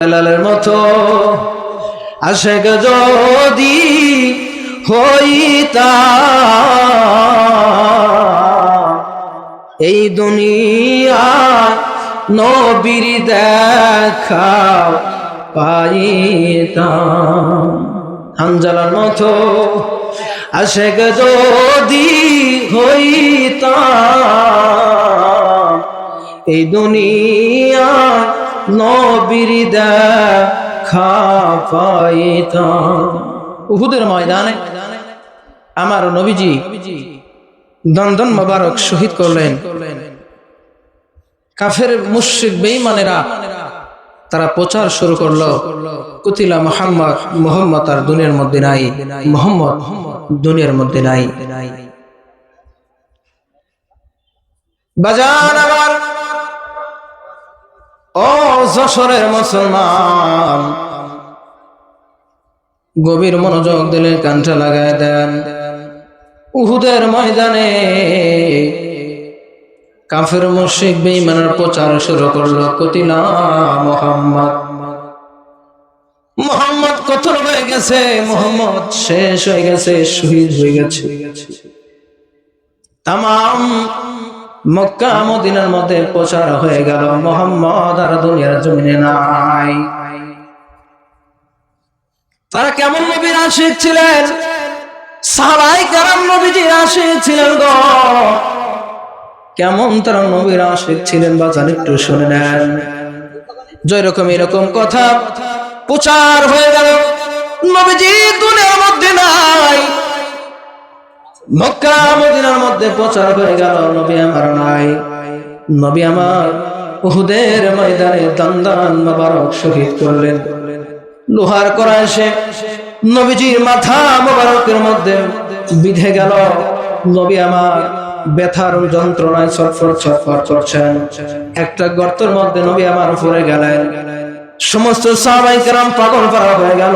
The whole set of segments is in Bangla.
বেলালের মতো আশেক যদি হইতা, এই দুনিয়া নবীর দেখা পাইতাম। হানজালার মতো আশেক যদি হইতাম, এই দুনিয়া উহুদের ময়দানে আমার নবীজি দন্দন মোবারক শহীদ করলেন। কাফের মুশ্রিক বেঈমানেরা তারা প্রচার শুরু করল, কুতিলা মোহাম্মদ মোহাম্মদ আর দুনিয়ার মধ্যে নাই, মোহাম্মদ দুনিয়ার মধ্যে নাই। বাজান আমার ও যশোরের মুসলমান, গভীর মনোযোগ দিলে কানটা লাগায় দেন। উহুদের ময়দানে কাফের মুশিক বেঈমানের প্রচার শুরু করল কতিলা মোহাম্মদ। মোহাম্মদ কত হয়ে গেছে, মোহাম্মদ শেষ হয়ে গেছে, শহীদ হয়ে গেছে। তাম মক্কা মদিনার মধ্যে প্রচার হয়ে গেল। মোহাম্মদ আর দুনিয়ার জমিনে নাই। তারা কেমন নবীর আশিক ছিলেন? সাহাবাই কারাম নবীজির আশিক ছিলেন গো। কেমন তারা নবীর আশিক ছিলেন বাজান একটু শুনে নেন। যেরকম এরকম কথা প্রচার হয়ে গেল। নবীজি দুনিয়ার মধ্যে নাই। মক্কা মদিনার মধ্যে প্রচার হয়ে গেল, নবী আমার নাই। নবী আমার উহুদের ময়দানে মোবারক শহীদ করলেন। লোহার করা এসে নবীজির মাথা মোবারকের মধ্যে বিধে গেল। নবী আমার ব্যথার যন্ত্রণায় ছটফট ছটফট করছেন। একটা গর্তের মধ্যে নবী আমার পড়ে গেলেন। সমস্ত সাহাবাই কেরাম পাগল পারা হয়ে গেল।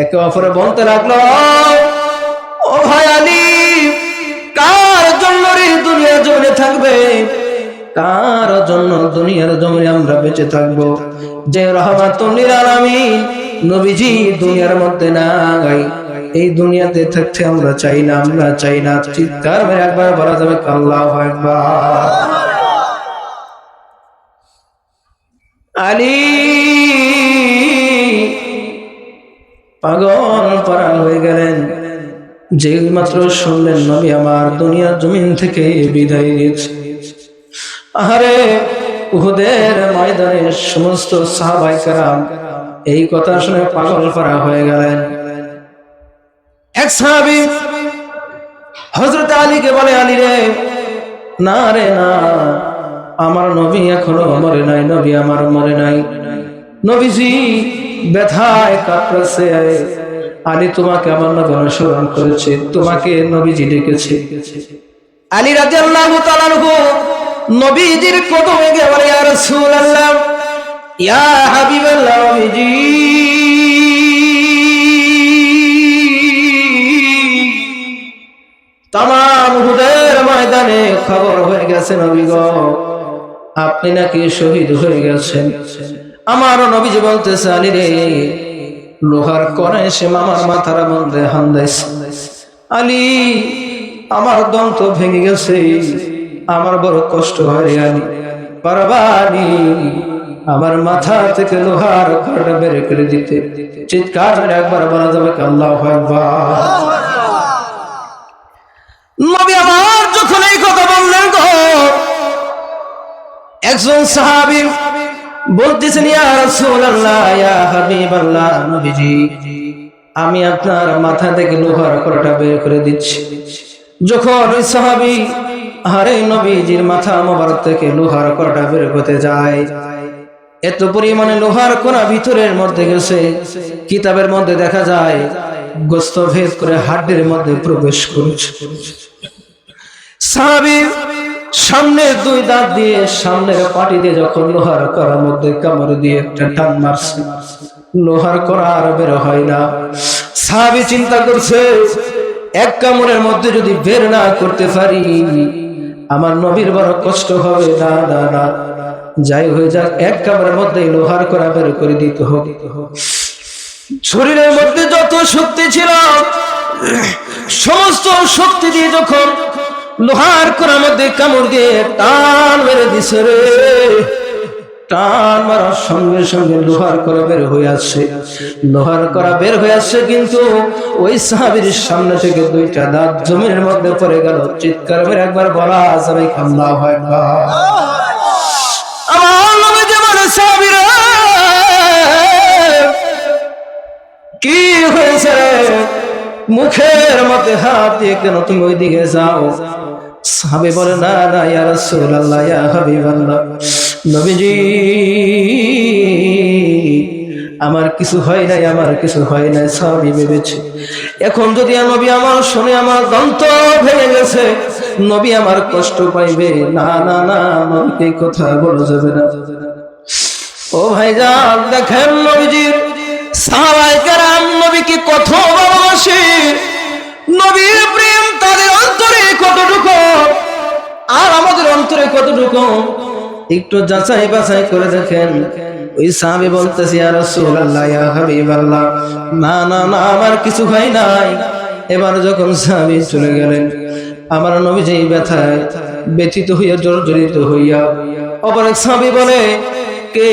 একে অপরে বলতে লাগল দুনিয়ার জমিনে থাকবে, কার জন্য দুনিয়ার জমিনে আমরা বেঁচে থাকব? যে রহমাত নবীজি দুনিয়ার মধ্যে নাই, এই দুনিয়াতে থাকতে আমরা চাই না, আমরা চাই না। চিৎকার মেরে একবার বলা যাবে আল্লাহ একবার আলী পাগল পারা হয়ে গেলেন। যে মাত্র শুনলেন নবী আমার দুনিয়ার জমিন থেকে বিদায় নিয়েছে। আহারে, উহুদের ময়দানে সমস্ত সাহাবাই কারাম এই কথা শুনে পাগল পারা হয়ে গেলেন। এক সাহাবি হজরত আলীকে বলে, আলী রে, না রে, না, আমার নবী এখনও মরে নাই, নবী আমার মরে নাই। নবীজি ব্যথায় কাঁপতেছে আলী তোমাকে আমার নবী অনুসরণ করেছে, তোমাকে নবীজি ডেকেছে। আলী রাজি আল্লাহ নবীজির কদমে গিয়ে বলে, ইয়া রাসূলুল্লাহ, ইয়া হাবিবাল্লাহ, নবীজি। তামাম হুদের ময়দানে খবর হয়ে গেছে নবী গো আপনি নাকি শহীদ হয়ে গেছেন। আমার নবীজি বলতেছে, আলী রে লোহার করে সে মামার মাথার মধ্যে হান্দাইছে আলী, আমার দম তো ভেঙে গেছে। আমার বড় কষ্ট হয় আলী। পারবানি আমার মাথা থেকে লোহার ঘরটা বের করে দিতে। চিৎকার মেরে একবার বলা যাবে আল্লাহ নবী যখন এই কথা বললেন একজন সাহাবী বলতেছেন আমি আপনার মাথা থেকে লোহার বের করে দিচ্ছি। যখন নবীজির মাথা থেকে লোহার বের করতে যায়, এত পরিমাণে লোহার কোনা ভিতরের মধ্যে গেছে, কিতাবের মধ্যে দেখা যায়, গোস্ত ভেদ করে হাড্ডির মধ্যে প্রবেশ করেছে। সামনে দুই দাঁত দিয়ে, সামনের পাটি দিয়ে যখন লোহার করার মধ্যে কামড় দিয়ে একটা টান মারছে, লোহার করা আর বের হয় না। সাহাবি চিন্তা করছে, এক কামড়ের মধ্যে যদি বের না করতে পারি, আমার নবীর বড় কষ্ট হবে। না না না। যাই হয়ে যাক, এক কামড়ের মধ্যে লোহার করা বের করে দিতে হবে। শরীরের মধ্যে যত শক্তি ছিল, সমস্ত শক্তি দিয়ে যখন লোহার করার মধ্যে কামড় দিয়ে টান মেরে দিছে রে। টান মারার সঙ্গে সঙ্গে লোহার করা বের হয়ে আসছে। লোহার করা বের হয়ে আসছে কিন্তু ওই সাহাবির সামনে থেকে দুইটা দাঁত জমির মধ্যে পড়ে গেল। চিৎকার করে একবার বলা যাবে কামলা হয় সাহাবিরা, কি হয়েছে? মুখের মতে হাত দিয়ে কেন তুমি ওই দিকে যাও? সাহাবে বলে না না, ইয়া রাসূলুল্লাহ, ইয়া হাবিবাল্লাহ। নবীজি, আমার কিছু হয় নাই, আমার কিছু হয় নাই, সাহাবি ভেবেছে। এখন যদি নবী আমার শুনে আমার দন্ত ভেঙে গেছে, নবী আমার কষ্ট পাইবে। না না না নবীকে কথা বলা যাবে না। ও ভাইজান, দেখেন নবীজির নবীকে কত প্রেম অন্তরে কতটুকু? আর আমাদের অন্তরে কতটুকু? একটু বাছাই করে দেখেন। ওই বলতেছি আর না না না, আমার কিছু হয় নাই। এবার যখন সাহাবি চলে গেলেন, আমার নবী যেই ব্যথায় ব্যথিত হইয়া জর্জরিত হইয়া অপর এক সাহাবি বলে, কে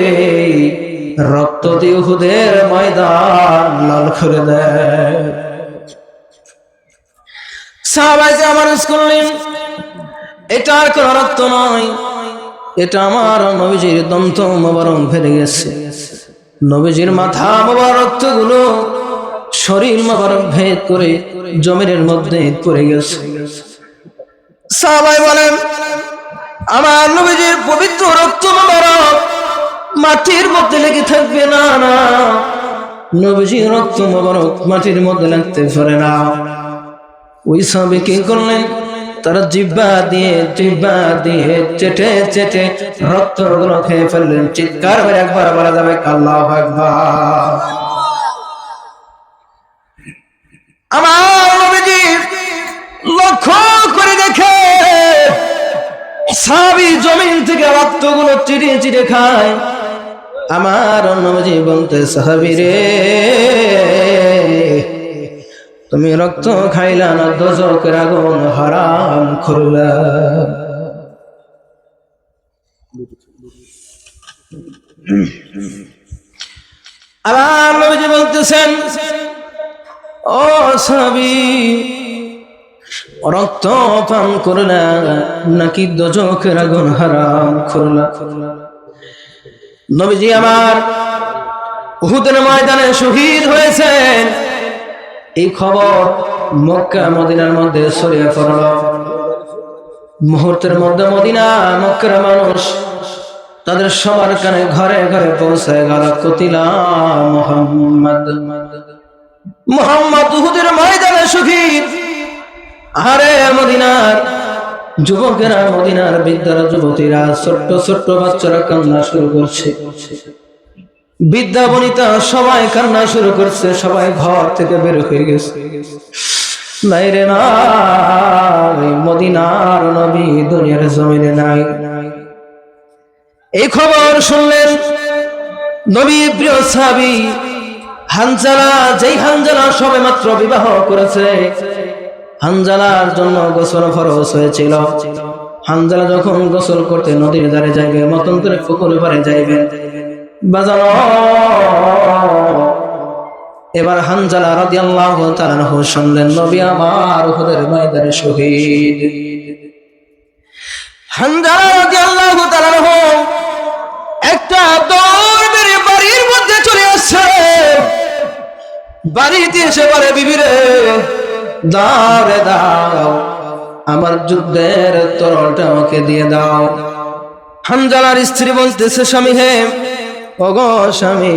রে? রক্ত দিয়ে উহুদের ময়দান লাল করে দেয়। আমার নিন। এটা আর কোন রক্ত নয় এটা আমার নবীজির দন্ত মোবারক ফেলে গেছে। নবীজির মাথা মোবারকগুলো শরীর মোবারক ভেদ করে জমিনের মধ্যে পড়ে গেছে। সাহাবাই বলেন, আমার নবীজির পবিত্র রক্ত মোবারক মাটির মধ্যে লেগে থাকবে না না। নবীজির রক্ত মোবারক মাটির মধ্যে লাগতে পারে না। ওই সাহাবি কি করলেন? তারা জিব্বা দিয়ে জিব্বা দিয়ে চেটে চেটে রক্তগুলো খেয়ে ফেললেন। চিৎকার করে একবার বলা যাবে, আল্লাহ আকবার। আমার নবীজি লক্ষ্য করে দেখে সাবি জমিন থেকে রক্তগুলো চিড়িয়ে চিড়ে খায়। আমার নবীজি বলতে সাহাবি রে তুমি রক্ত খাইলা না দজকের আগুন হারাম করলা। আবার নবীজি বলতেছেন, ও সাবি রক্ত পান করলা নাকি দজকের আগুন হারাম করলা? নবীজি আমার উহুদের ময়দানে শহীদ হয়েছেন। এই খবর মক্কা, মদিনার মধ্যে ছড়িয়ে পড়ল। মুহূর্তের মধ্যে মদিনা, মক্কার মানুষ তাদের সবার কানে ঘরে ঘরে পৌঁছে গেল কতিলা মোহাম্মদ। মোহাম্মদ উহুদের ময়দানে শহীদ। আরে মদিনার যুবকেরা মদিনার বিদ্যার যুবতীরা ছোট্ট ছোট্ট বাচ্চারা কান্না শুরু করছে। বিদ্যা বনিতা সবাই কান্না শুরু করছে, সবাই ঘর থেকে বের হয়ে গেছে। নাই নাই মদিনার নবী দুনিয়ার জমিনে নাই। এই খবর শুনলেন নবী প্রিয় সাবি হানজালা, যেই হানজালা সবে মাত্র বিবাহ করেছে হানজালার জন্য গোসল ফরজ হয়েছিল। হানজালা যখন গোসল করতে নদীর ধারে যাইবে, মতন করে পুকুর পারে যাইবে। বাজানো। এবার হানজালা রাদিয়াল্লাহু তাআলা আনহু শুনলেন, নবী আমার উহুদের ময়দানে শহীদ। হানজালা রাদিয়াল্লাহু তাআলা আনহু একটা দৌড় মেরে বাড়ির মধ্যে চলে আসছে। বাড়িতে এসে বলে, বিবিরে দাও রে দাও, আমার যুদ্ধের তরলটা আমাকে দিয়ে দাও। হানজালার স্ত্রী বলতেছে, স্বামী হে, ওগো স্বামী,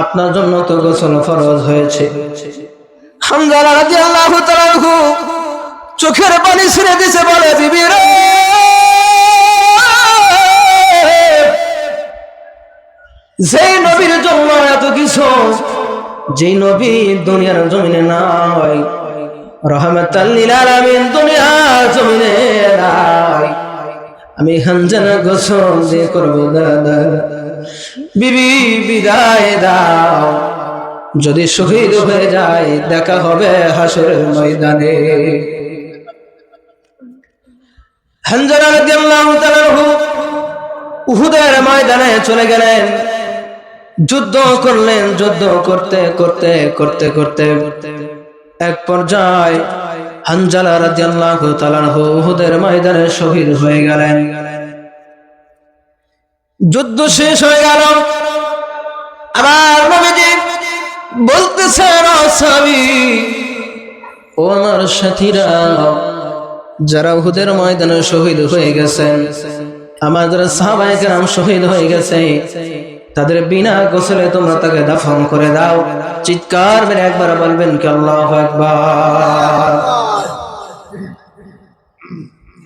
আপনার জন্য তো গোসল ফরজ হয়েছে। হামজালা রাদিয়াল্লাহু তাআলা চোখের পানি ছেড়ে দিছে, বলে, বিবি রে, যেই নবীর জন্য এত কিছু যেই নবী দুনিয়ার জমিনে নাই, রহমতাল লিল আলামিন দুনিয়ার জমিনে নাই। আমি হানজানা গোসল দিয়ে করব দাদা, বিবি বিদায় দাও। যদি শহীদ হয়ে যায়, দেখা হবে হাসরের ময়দানে। হানজানা রাদিয়াল্লাহু তাআলা উহুদের ময়দানে চলে গেলেন। যুদ্ধ করলেন, যুদ্ধ করতে করতে করতে করতে। এক পর্যায়ে ময়দানে শহীদ হয়ে গেলেন। যুদ্ধ শেষ হয়ে গেল। আবার আমার সাথীরা, যারা উহুদের ময়দানে শহীদ হয়ে গেছেন, আমাদের সাহাবায়ে কেরাম শহীদ হয়ে গেছে। তাদের বিনা গোসলে তোমরা তাকে দাফন করে দাও। চিৎকার মেরে একবার বলবেন কি আল্লাহু আকবার।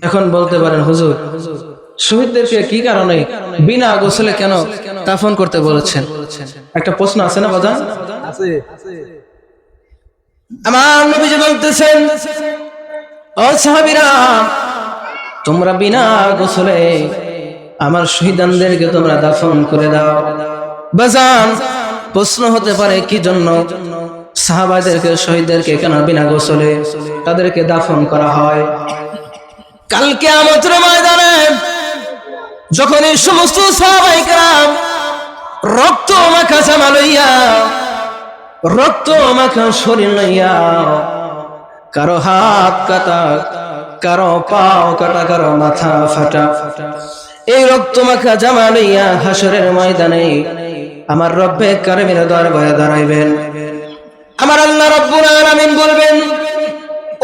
এখন বলতে পারেন হুজুর শহীদদেরকে কি কারণে বিনা গোসলে কেন দাফন করতে বলেছেন? একটা প্রশ্ন আছে না বাজান? আমার নবীজি বলতেছেন ও সাহাবীরা তোমরা বিনা গোসলে আমার শহীদানদেরকে তোমরা দাফন করে দাও। বাজান, প্রশ্ন হতে পারে, কি জন্য? সাহাবাদেরকে, শহীদদেরকে কেন বিনা গোসলে তাদেরকে দাফন করা হয়? কালকে আমত্র ময়দানে যখন এই সমস্ত সাহাবাইকার রক্ত মাখা জামা লইয়া, রক্ত মাখা শরীর লইয়া, কারও হাত কাটা, কারও পাও কাটা, কারও মাথা ফাটা ফাটা এই রক্ত মাখা জামা লইয়া হাসরের ময়দানে আমার রব্বে কারিমের দরবারে দাঁড়াইবেন। আমার আল্লাহ রব্বুল আলামিন বলবেন,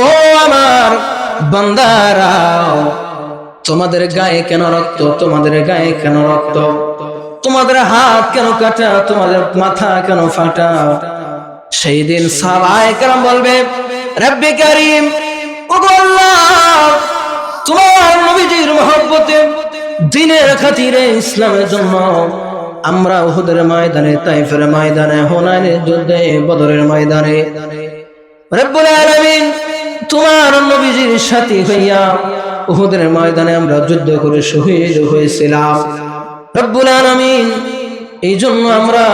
ও আমার বান্দারাও তোমাদের গায়ে কেন রক্ত? তোমাদের গায়ে কেন রক্ত? তোমাদের হাত কেন কাটা? তোমাদের মাথা কেন ফাটা? সেই দিন সাহাবায়ে কেন বলবে, রব্বে কারিম ও আল্লাহ, তোমার নবীজির মহব্বতে দিনের খাতিরে ইসলামের জন্য। আমরা উহুদের ময়দানে, তাইফের ময়দানে, হুনাইনের যুদ্ধে, বদরের ময়দানে। রব্বুল আলামিন তোমার নবীজির সাথী হইয়া উহুদের ময়দানে আমরা যুদ্ধ করে শহীদ হয়েছিলাম। রব্বুল আলামিন এই জন্য আমরা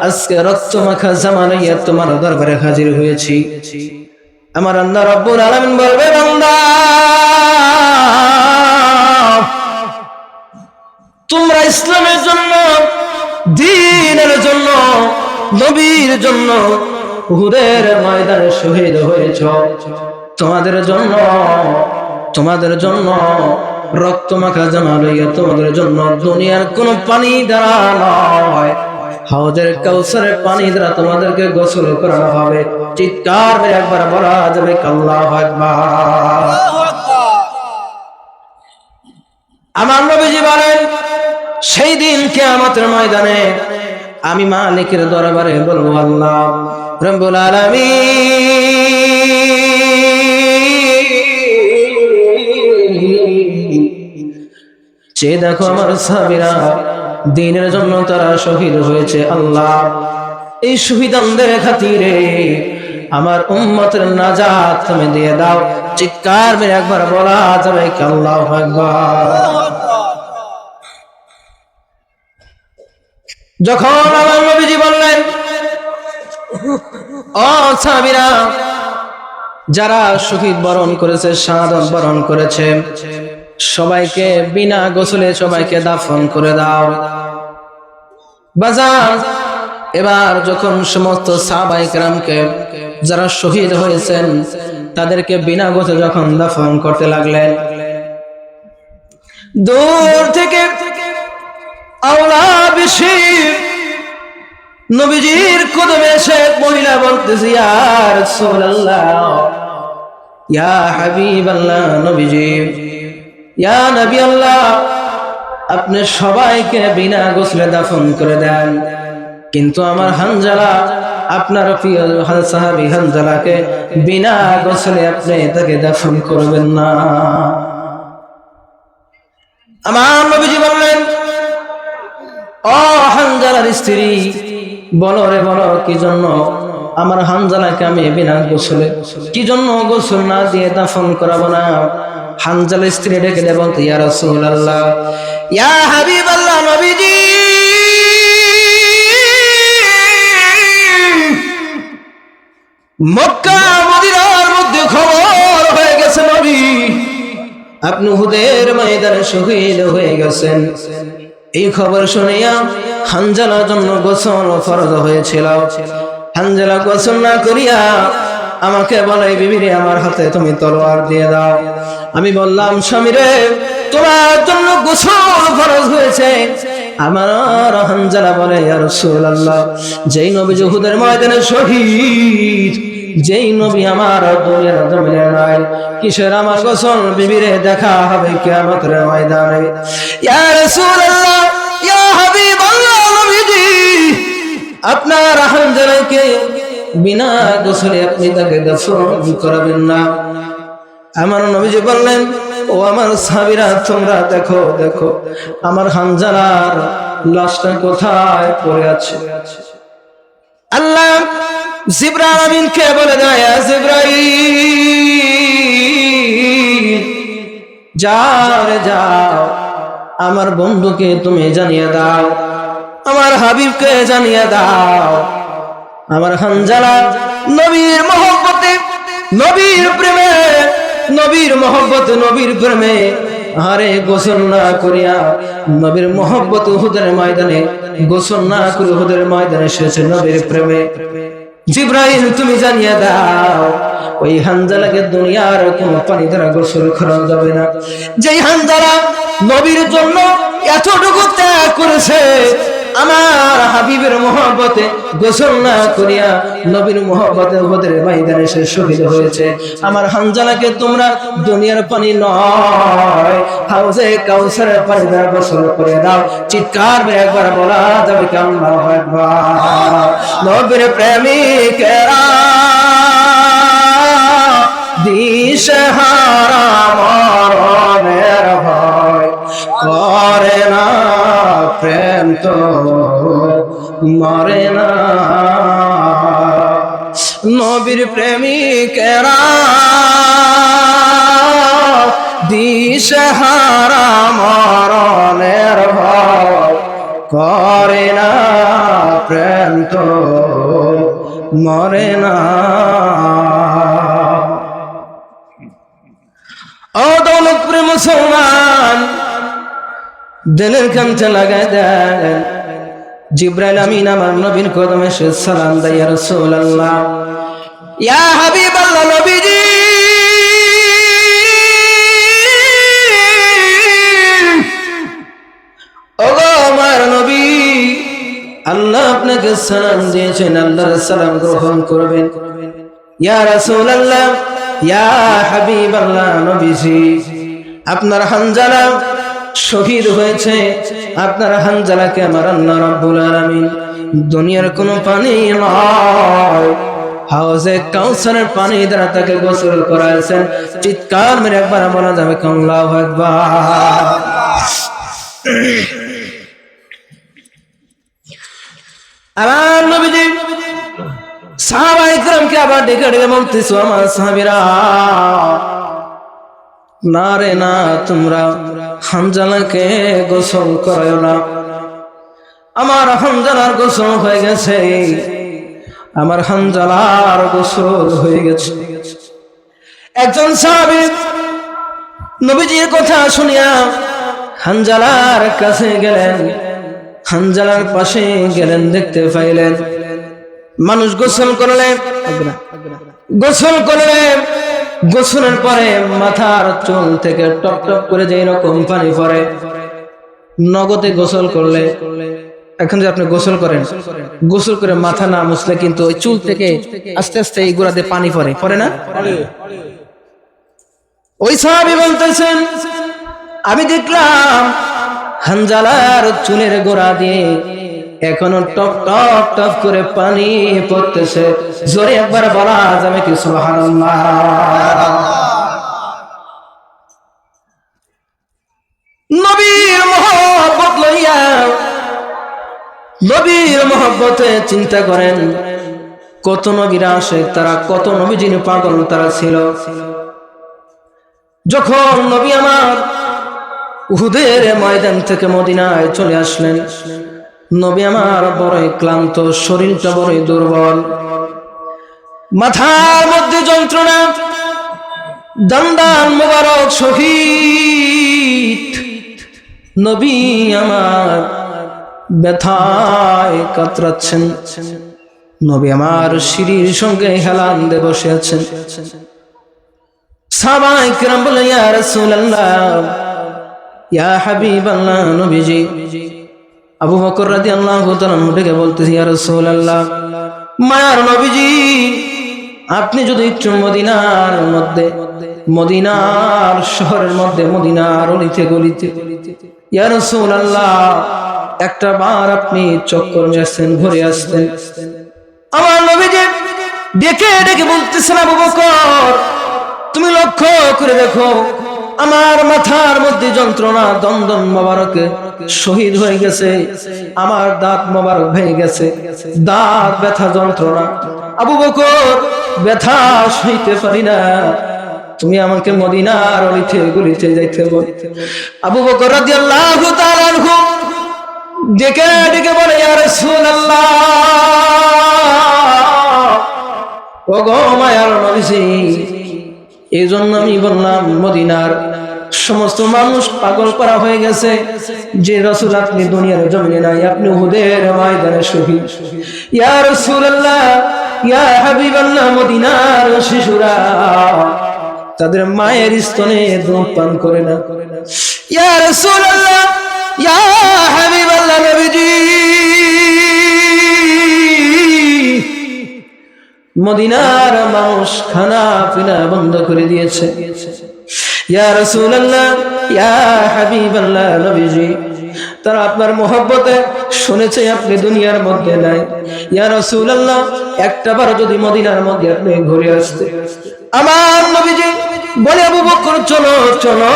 আজকে রক্ত মাখা জামানাইয়া তোমার দরবারে হাজির হয়েছি। আমার আল্লাহ রব্বুল আলামিন বলবে, বান্দা! তোমরা ইসলামের জন্য দিনের জন্য নবীর জন্য উহুদের ময়দানে শহীদ হয়েছ। তোমাদের জন্য তোমাদের জন্য রক্ত মাখা জামা লইয়া তোমাদের জন্য দুনিয়ার কোন পানি দ্বারা নয়। হাউদের কাউসারের পানি দ্বারা তোমাদেরকে গোসল করানো হবে। চিৎকার করে একবার বলা যাবে আকবার। আমার নবীজি বলেন সেই দিন কিয়ামতের ময়দানে আমি মালিকের দরবারে বলব, আল্লাহ রব্বুল আলামিন। যে দেখো আমার সাবিরা দিনের জন্য তারা শহীদ হয়েছে, আল্লাহ। এই শহীদানদের খাতিরে আমার উম্মতের নাজাত তুমি দিয়ে দাও। চিৎকার একবার বলা যাবে কি, আল্লাহ একবার যখন আমার নবীজি বললেন, ও সাবিরা যারা শহীদ বরণ করেছে, শাহাদত বরণ করেছে, সবাইকে বিনা গোসলে সবাইকে দাফন করে দাও। বাজার, এবার যখন সমস্ত সাহবাইকরামকে যারা শহীদ হয়েছেন, তাদেরকে বিনা গোসলে যখন দাফন করতে লাগলেন, দূর থেকে নবীজির কদমে মহিলা বলতেছে আল্লাহ আপনি সবাইকে বিনা গোসলে দাফন করে দেন। কিন্তু আমার হানজালা, আপনার সাহাবি হানজালাকে বিনা গোসলে আপনি তাকে দাফন করবেন না। আমার নবীজি বললেন হানজালার স্ত্রী। বলো রে, বলো, কি জন্য আমার হানজালাকে আমি বিনা গোসলে, কি জন্য গোসল না দিয়ে দাফন করাবো না? হানজালা স্ত্রী ডেকে দেব ইয়া রাসূলুল্লাহ, ইয়া নবীজি আপনি হুদের ময়দানে শহীদ হয়ে গেছেন। এই খবর শুনিয়া হানজালার জন্য গোসল ফরজ হয়েছিল। হানজালা গোসল না করিয়া আমাকে বলে, বিবিরে, আমার হাতে তুমি তলোয়ার দিয়ে দাও। আমি বললাম স্বামী রে তোমার জন্য গোসল ফরজ হয়েছে। আমার হানজালা বলে, ইয়া রাসূলুল্লাহ, যেই নবী জহুদের ময়দানে শহীদ যেই নবী আমার দুনিয়ার জমিনে নাই, কিসের আমার গোসল বিবিরে দেখা হবে কিয়ামতের ময়দানে? ইয়া রাসূলুল্লাহ, ইয়া হাবিবাল্লাহ নবীজি, আপনার হানজালাকে বিনা গোসলে আপনি তাকে দাফন করাবেন না। আমার নবীজি বললেন, ও আমার সাবিরা তোমরা দেখো দেখো, আমার হানজালার লাশটা কোথায় পড়ে আছে? আল্লাহ বলে দেয় "ইয়া জিব্রাইল, যাও আমার বন্ধুকে তুমি জানিয়ে দাও, আমার হাবিবকে জানিয়ে দাও, আমার হানজালা নবীর মহব্বতে, নবীর প্রেমে, নবীর মহব্বত, নবীর প্রেমে আরে গোসল না করিয়া নবীর মহব্বত হুদের ময়দানে, গোসল না করে হুদের ময়দানে এসেছে নবীর প্রেমে। জিব্রাহিম তুমি জানিয়ে দাও, ওই হানজালাকে দুনিয়ার কোন পানি দ্বারা গোসল করা যাবে না। যেই হানজালা নবীর জন্য এতটুকু ত্যাগ করেছে আমার হাবিবের মহব্বতে গোসল না করিয়া নবীর মহব্বতে ওদের ময়দানে সে শহীদ হয়েছে। আমার হানজালাকে তোমরা দুনিয়ার পানি নয় হাউসে কাউসারের পানি দ্বারা গোসল করে দাও। চিৎকার করে একবার বলা যাবে কেমন নবীর প্রেমিকেরা দিশহারা মরণের ভয় করে না। প্রেম তো মরে না। নবীর প্রেমিকেরা দিশহারা মরণের করে না। প্রেম তো মরে না। ও দৌলতপুরে মুসলমান দিলের কামতে লাগাই দেন। জিব্রাইল আমিন আমার নবীর কদমে সে সালাম দেয় রাসূলুল্লাহ। ইয়া হাবিবাল্লাহ নবীজি। ওগো আমার নবী, আল্লাহ আপনাকে সালাম দিয়েছেন, আল্লাহর সালাম গ্রহণ করবেন। ইয়া রাসূলুল্লাহ। ইয়া হাবিবাল্লাহ নবীজি। আপনার হানজালা শহীদ হয়েছে। আপনার হানজালাকে আমার আল্লাহ রাব্বুল আলামিন দুনিয়ার কোনো পানি নয়। হাউজে কাউসারের পানি দ্বারা তাকে গোসল করাইছেন। চিৎকার মেরে একবার বলা যাবে কমলাহ একবার আবার নবীজি আবার ডেকে ডেকে বলতেছো আমার সাহাবিরা না রে না, তোমরা হামজালাকে গোসল করায় না। আমার হামজালার গোসল হয়ে গেছে। আমার হামজালার গোসল হয়ে গেছে। একজন সাহাবী নবীজির কথা শুনিয়া হানজালার কাছে গেলেন। হানজালার পাশে গেলেন, দেখতে পাইলেন। মানুষ গোসল করলেন। গোসল করলেন। গোসলের পরে মাথার চুল থেকে টপ টপ করে যে রকম পানি পড়ে, নগদে গোসল করলে, এখন যে আপনি গোসল করেন, গোসল করে মাথা না মুছলে কিন্তু ওই চুল থেকে আস্তে আস্তে এই গোড়াতে পানি পরে পরে না? ওই সাহাবি বলতেছেন, আমি দেখলাম হানজালার চুলের গোড়া দিয়ে এখনও টপ টপ টপ করে পানি পড়তেছে। জোরে একবার বলা যাবে কি নবীর মহব্বতে চিন্তা করেন, কত নবীরা আসে তারা কত নবী যিনি পাগল তারা ছিল। যখন নবী আমার উহুদের ময়দান থেকে মদিনায় চলে আসলেন নবী আমার বড়ই ক্লান্ত, শরীরটা বড়ই দুর্বল। মাথার মধ্যে যন্ত্রণা দান্দান মোবারক, শহীদ। নবী আমার ব্যথায় কাতরাচ্ছেন। নবী আমার সিঁড়ির সঙ্গে হেলান দিয়ে বসে আছেন। সাবাই কিরাম বলে ইয়া রাসূলুল্লাহ, ইয়া হাবিবাল্লাহ, নবীজি। আবু বকর রাদিয়াল্লাহু তাআলা ডেকে বলতেছি, ইয়া রাসূলুল্লাহ, মায়ার নবীজি, আপনি যদি একটু মদিনার মধ্যে, মদিনার শহরের মধ্যে, মদিনার অলিতে গলিতে, ইয়া রাসূলুল্লাহ, একটা বার আপনি চক্কর মেরেছেন, ঘুরে আসতেন। আমার নবীজি ডেকে ডেকে বলতেছেন, আবু বকর, তুমি লক্ষ্য করে দেখো আমার মাথার মধ্যে যন্ত্রণা দন্দন মোবারকে শহীদ হয়ে গেছে। আমার দাঁত মোবারক ভেঙে গেছে। দাঁত ব্যথা, যন্ত্রণা। আবু বকর ব্যথা সইতে পারি না। তুমি আমাকে মদিনার অলিতে, গুলিতে যাইতে বল। আবু বকর তাআলা আনহু ডেকে ডেকে বলে, ইয়া রাসূলুল্লাহ ও গো মায়ার নবীজি এই জন্য আমি বললাম, মদিনার সমস্ত মানুষ পাগল করা হয়ে গেছে। যে রসুল আপনি দুনিয়ার জমিনে নাই, আপনি উহুদের ময়দানে শহীদ। ইয়া রাসূলুল্লাহ, ইয়া হাবিবাল্লাহ, মদিনার শিশুরা, তাদের মায়ের স্তনে দুধ পান করে না। ইয়া রাসূলুল্লাহ, ইয়া হাবিবাল্লাহ, নবীজি। মদিনার মানুষ খানা পিনা বন্ধ করে দিয়েছে। ইয়া রাসূলুল্লাহ, ইয়া হাবিবাল্লাহ, নবীজি, তারা আপনার মোহব্বতে শুনেছে আপনি দুনিয়ার মধ্যে নাই। ইয়া রাসূলুল্লাহ, একটা বার যদি মদিনার মধ্যে আপনি ঘুরে আসতে। আমার নবীজি বলে, আবু চলো চলো।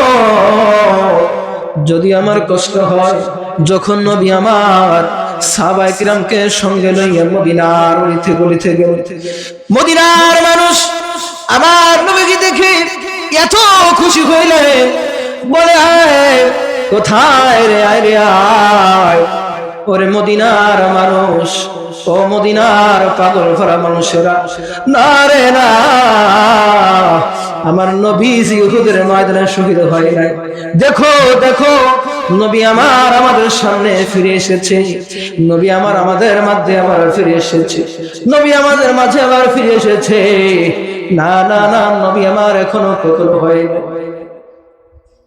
যদি আমার কষ্ট হয়, যখন নবী আমার সাহাবায়ে কিরামকে সঙ্গে লইয়া মদিনার গলিতে গলিতে গেল। মদিনার মানুষ আমার নবীকে দেখে এত খুশি হইলে বলে, আয়, কোথায় রে? আয় রে, আয়। ওরে মদিনার মানুষ, ও মদিনার পাগল ভরা মানুষেরা, না রে না, আমার নবীজি উহুদের ময়দানে শহীদ হয় নাই। দেখো দেখো, নবী আমার আমাদের সামনে ফিরে এসেছে, নবী আমার আমাদের মাঝে আবার ফিরে এসেছে, নবী আমাদের মাঝে আবার ফিরে এসেছে। না না না, নবী আমার এখনও কখনো হয়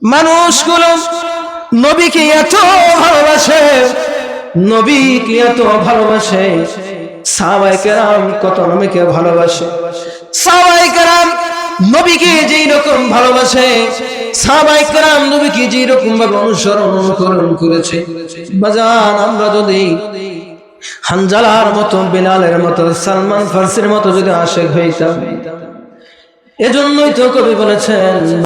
মানুষগুলো নবীকে এত ভালোবাসে নবীকে এত ভালোবাসে? কত ভালোবাসে? সাহাবায়ে নবীকে যেই রকম ভালোবাসে? অনুকরণ করেছে? হানজালার মতো, বিলালের মতো, সালমান ফার্সির মতো যদি আশেক এজন্যই তো কবি বলেছেন